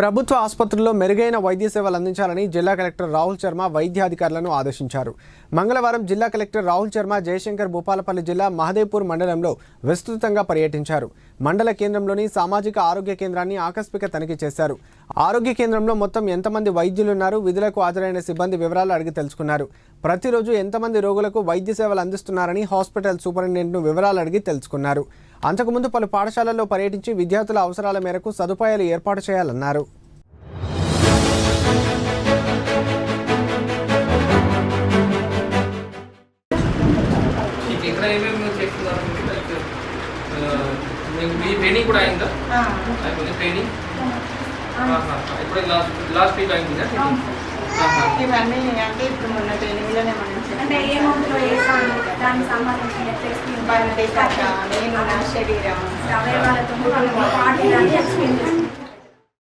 ప్రభుత్వ ఆసుపత్రుల్లో మెరుగైన వైద్య సేవలు అందించాలని జిల్లా కలెక్టర్ రాహుల్ శర్మ వైద్యాధికారులను ఆదేశించారు. మంగళవారం జిల్లా కలెక్టర్ రాహుల్ శర్మ జయశంకర్ భూపాలపల్లి జిల్లా మహదేవ్పూర్ మండలంలో విస్తృతంగా పర్యటించారు. మండల కేంద్రంలోని సామాజిక ఆరోగ్య కేంద్రాన్ని ఆకస్మిక తనిఖీ చేశారు. ఆరోగ్య కేంద్రంలో మొత్తం ఎంతమంది వైద్యులున్నారు? విధులకు హాజరైన సిబ్బంది వివరాలు అడిగి తెలుసుకున్నారు. ప్రతిరోజు ఎంతమంది రోగులకు వైద్య సేవలు అందిస్తున్నారని హాస్పిటల్ సూపరింటెండెంట్ను వివరాలు అడిగి తెలుసుకున్నారు. అంతకుముందు పలు పాఠశాలల్లో పర్యటించి విద్యార్థుల అవసరాల మేరకు సదుపాయాలు ఏర్పాటు చేయాలన్నారు. ట్రైనింగ్ కూడా అయిందా? అయిపోయింది ట్రైనింగ్ ఇప్పుడు లాస్ట్ లాస్ట్ వీక్ అయింది ఇవన్నీ అంటే ఇప్పుడు మొన్న ట్రైనింగ్లోనే మనం అంటే ఏ దానికి సంబంధించిన కట్ట నేను నా శరీరం. అవయవాలతో పాటు ఎక్స్ప్లెయిన్ చేస్తాను